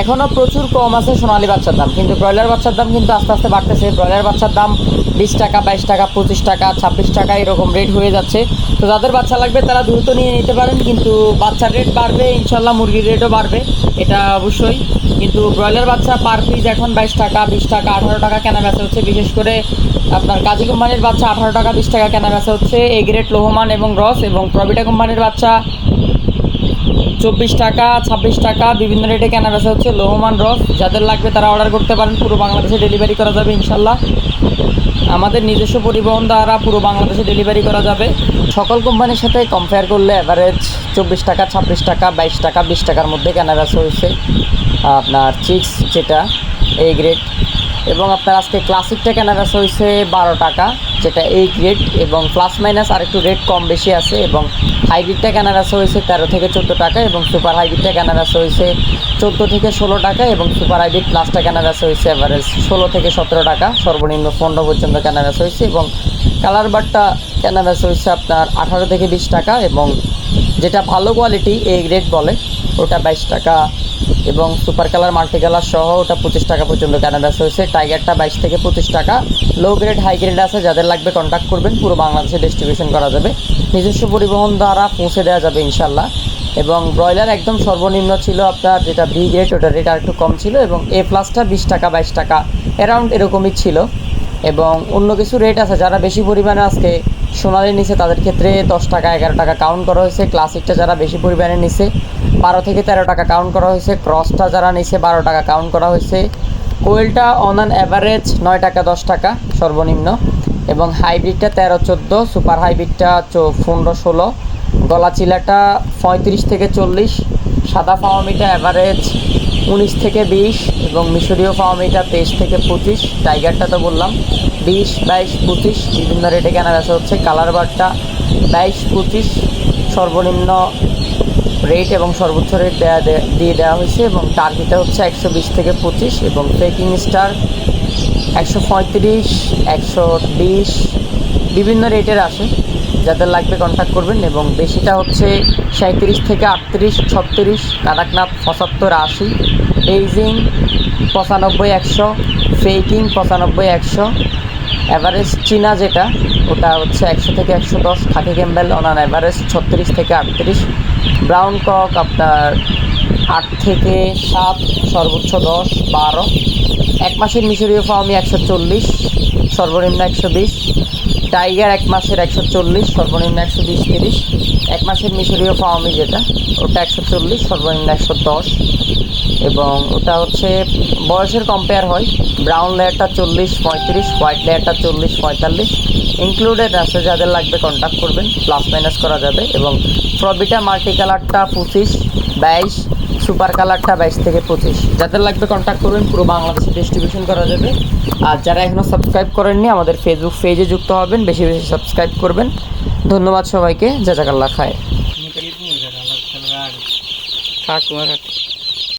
এখনও প্রচুর কম আছে সোনালী বাচ্চার দাম। কিন্তু ব্রয়লার বাচ্চার দাম কিন্তু আস্তে আস্তে বাড়তেছে। ব্রয়লার বাচ্চার দাম বিশ টাকা, বাইশ টাকা, পঁচিশ টাকা, ছাব্বিশ টাকা এরকম রেট হয়ে যাচ্ছে। তো যাদের বাচ্চা লাগবে তারা দ্রুত নিয়ে নিতে পারেন, কিন্তু বাচ্চার রেট বাড়বে, ইনশাল্লাহ মুরগির রেটও বাড়বে, এটা অবশ্যই। কিন্তু ব্রয়লার বাচ্চা পার পিস এখন বাইশ টাকা, বিশ টাকা, আঠারো টাকা কেনা বেচা হচ্ছে। বিশেষ করে আপনার কাজী কোম্পানির বাচ্চা আঠারো টাকা, বিশ টাকা কেনা বেচা হচ্ছে। এ গ্রেড লোহমান এবং রস এবং প্রবিটা কোম্পানির বাচ্চা চব্বিশ টাকা, ছাব্বিশ টাকা, বিভিন্ন রেটে কেনা বেচা হচ্ছে লোহমান রস। যাদের লাগবে তারা অর্ডার করতে পারেন, পুরো বাংলাদেশে ডেলিভারি করা যাবে ইনশাল্লাহ আমাদের নিজস্ব পরিবহন দ্বারা পুরো বাংলাদেশে ডেলিভারি করা যাবে। সকল কোম্পানির সাথে কম্পেয়ার করলে অ্যাভারেজ চব্বিশ টাকা, ছাব্বিশ টাকা, বাইশ টাকা, বিশ টাকার মধ্যে কেনা বেচা হয়েছে। আপনার চিক্স যেটা এই গ্রেড এবং আপনার আজকে ক্লাসিকটা বেচা হয়েছে বারো টাকা, যেটা এই গ্রেড এবং প্লাস মাইনাস আর একটু রেট কম বেশি আছে এবং হাইব্রিডটা বেচা হয়েছে তেরো থেকে চোদ্দ টাকা এবং সুপার হাইব্রিডটা বেচা হয়েছে চোদ্দ থেকে ষোলো টাকা এবং সুপার হাইব্রিড প্লাসটা বেচা হয়েছে অ্যাভারেজ ষোলো থেকে সতেরো টাকা, সর্বনিম্ন পনেরো পর্যন্ত বেচা হয়েছে এবং কালার বারটা বেচা হয়েছে আপনার আঠারো থেকে বিশ টাকা এবং যেটা ভালো কোয়ালিটি এই গ্রেড বলে, ওটা বাইশ টাকা এবং সুপার কালার, মাল্টি কালার সহ ওটা পঁচিশ টাকা পর্যন্ত কেনা হয়েছে। টাইগারটা বাইশ থেকে পঁচিশ টাকা। লো গ্রেড হাই গ্রেড আছে, যাদের লাগবে কন্ট্যাক্ট করবেন। পুরো বাংলাদেশে ডিস্ট্রিবিউশন করা যাবে। নিজস্ব পরিবহন দ্বারা পৌঁছে দেওয়া যাবে ইনশাল্লাহ এবং ব্রয়লার একদম সর্বনিম্ন ছিল আপনার যেটা বি গ্রেড ওটা রেট আর একটু কম ছিল এবং এ প্লাসটা বিশ টাকা, বাইশ টাকা অ্যারাউন্ড এরকমই ছিল। এবং অন্য কিছু রেট আছে, যারা বেশি পরিমাণে আজকে সোনালি নিছে, তাদের ক্ষেত্রে দশ টাকা, এগারো টাকা কাউন্ট করা হয়েছে। ক্লাসিকটা যারা বেশি পরিমাণে নিছে বারো থেকে তেরো টাকা কাউন্ট করা হয়েছে। ক্রসটা যারা নিছে, বারো টাকা কাউন্ট করা হয়েছে। কোয়েলটা অন অ্যান অ্যাভারেজ নয় টাকা, দশ টাকা সর্বনিম্ন। এবং হাইব্রিডটা তেরো, চোদ্দ সুপার হাইব্রিডটা পনেরো, ষোলো। গলা চিলাটা পঁয়ত্রিশ থেকে চল্লিশ। সাদা ফাওয়ামিটা অ্যাভারেজ উনিশ থেকে বিশ। এবং মিশরীয় ফাওয়ামিটা তেইশ থেকে পঁচিশ। টাইগারটা তো বললাম। বিশ, বাইশ, পঁচিশ। বিভিন্ন রেটে কেনা বেচা হচ্ছে। কালার বারটা বাইশ, পঁচিশ। সর্বনিম্ন রেট এবং সর্বোচ্চ রেট দেওয়া দিয়ে দেওয়া হয়েছে এবং টার্গেটটা হচ্ছে একশো বিশ থেকে পঁচিশ এবং পেকিং স্টার একশো পঁয়ত্রিশ, একশো বিশ, বিভিন্ন রেটের আসে। যাদের লাগবে কন্ট্যাক্ট করবেন এবং বেশিটা হচ্ছে সাঁত্রিশ থেকে আটত্রিশ, ছত্রিশ কাদাকনাথ পঁচাত্তর, আশি এইজিং পঁচানব্বই, একশো ফেকিং পঁচানব্বই, একশো অ্যাভারেজ চীনা যেটা ওটা হচ্ছে একশো থেকে একশো দশ খাকি ক্যাম্বেল অনান অ্যাভারেজ ছত্রিশ থেকে আটত্রিশ। ব্রাউন কক আপনার আট থেকে সাত, সর্বোচ্চ দশ, বারো। এক মাসের মিশরীয় ফার্মি একশো চল্লিশ, সর্বনিম্ন একশো বিশ। টাইগার এক মাসের একশো চল্লিশ, সর্বনিম্ন একশো বিশ, তিরিশ। এক মাসের মিশরীয় ফার্মি যেটা, ওটা একশো চল্লিশ, সর্বনিম্ন একশো দশ। এবং ওটা হচ্ছে বয়সের কম্পেয়ার হয়। ব্রাউন লেয়ারটা চল্লিশ, পঁয়ত্রিশ হোয়াইট লেয়ারটা চল্লিশ, পঁয়তাল্লিশ। ইনক্লুডেড আছে, যাদের লাগবে কন্ট্যাক্ট করবেন প্লাস মাইনাস করা যাবে এবং প্রবিটা মাল্টি কালারটা পঁচিশ, বাইশ সুপার কালারটা বাইশ থেকে পঁচিশ। যাদের লাগবে কন্ট্যাক্ট করবেন, পুরো বাংলাদেশে ডিস্ট্রিবিউশন করা যাবে। আর যারা এখনও সাবস্ক্রাইব করেননি, আমাদের ফেসবুক পেজে যুক্ত হবেন, বেশি বেশি সাবস্ক্রাইব করবেন। ধন্যবাদ সবাইকে জাজাকাল্লা খায় ঠাকুমার